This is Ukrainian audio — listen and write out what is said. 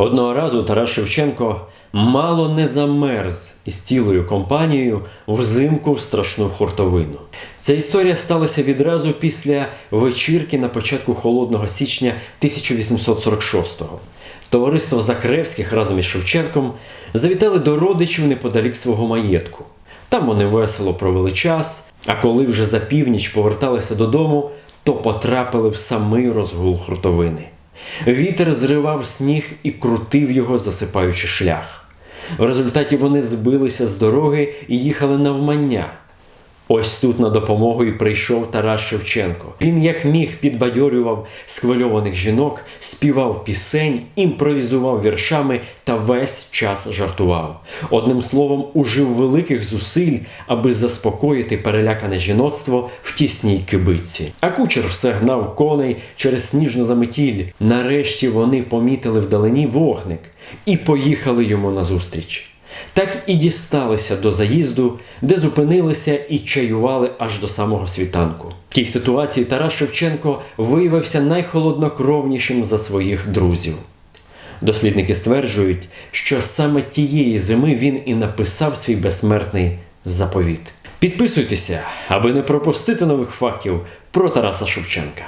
Одного разу Тарас Шевченко мало не замерз із цілою компанією взимку в страшну хуртовину. Ця історія сталася відразу після вечірки на початку холодного січня 1846-го. Товариство Закревських разом із Шевченком завітали до родичів неподалік свого маєтку. Там вони весело провели час, а коли вже за північ поверталися додому, то потрапили в самий розгул хуртовини. Вітер зривав сніг і крутив його, засипаючи шлях. В результаті вони збилися з дороги і їхали навмання. Ось тут на допомогу і прийшов Тарас Шевченко. Він як міг підбадьорював схвильованих жінок, співав пісень, імпровізував віршами та весь час жартував. Одним словом, ужив великих зусиль, аби заспокоїти перелякане жіноцтво в тісній кибитці. А кучер все гнав коней через сніжну заметіль. Нарешті вони помітили вдалині вогник і поїхали йому назустріч. Так і дісталися до заїзду, де зупинилися і чаювали аж до самого світанку. В тій ситуації Тарас Шевченко виявився найхолоднокровнішим за своїх друзів. Дослідники стверджують, що саме тієї зими він і написав свій безсмертний заповіт. Підписуйтеся, аби не пропустити нових фактів про Тараса Шевченка.